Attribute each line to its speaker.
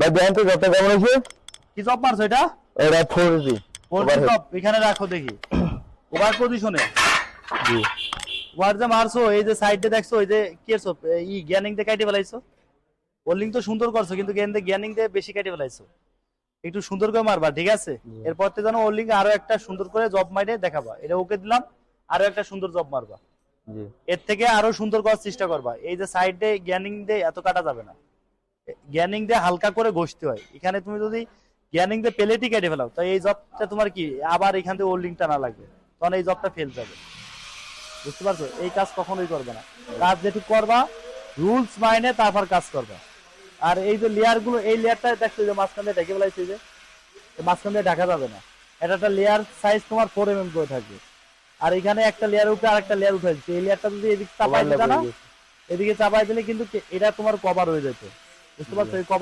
Speaker 1: ভাই দেখেন তো কেমন হয়েছে?
Speaker 2: কি জব মারছো এটা?
Speaker 1: এটা ফোর জি
Speaker 2: পোল্ট্রি জব এখানে রাখো দেখি। ওভার পজিশনে
Speaker 1: জি।
Speaker 2: ওভার যে মারছো এই যে সাইডে দেখছ ওই যে কি ই দিয়ে কাটে ফেলাইছো? ওলিং তো সুন্দর করছ কিন্তু দিয়ে জ্ঞানিং দিয়ে বেশি কাটে ফেলাইছো। একটু সুন্দর করে মারবা ঠিক আছে? এরপর থেকে যেন ওলিং আরও একটা সুন্দর করে জব মাইরে দেখাবা। এটা ওকে দিলাম আরও একটা সুন্দর জব মারবা। এর থেকে আরও সুন্দর করার চেষ্টা করবা। এই যে সাইডে জ্ঞানিং দিয়ে এত কাটা যাবে না। জ্ঞানিং দিয়ে হালকা করে ঘষতে হয়। এখানে তুমি যদি জ্ঞানিং দিয়ে পেলেটই কেটে ফেলাও তো এই জবটা তোমার কি? আবার এখান থেকে ওল্ডিংটা না লাগবে। তখন এই জবটা ফেল যাবে। বুঝতে পারছ? এই কাজ কখনোই করবে না। কাজ যেটুকু করবা রুলস মাইনে তারপর কাজ করবা। আর এই যে লেয়ারগুলো এই লেয়ারটা দেখছ যে মাঝখান দিয়ে ঢেকে ফেলাইছে যে মাঝখান দিয়ে ঢাকা যাবে না। এটা একটা লেয়ার সাইজ তোমার ফোর এম এম করে থাকবে। আর এখানে একটা লেয়ার উপরে আরেকটা লেয়ার উঠে এই লেয়ারটা যদি এদিকে চাপাই দিতা না এদিকে চাপাই দিলে কিন্তু এটা তোমার কভার হয়ে যেত বুঝতে পারছ এই কভার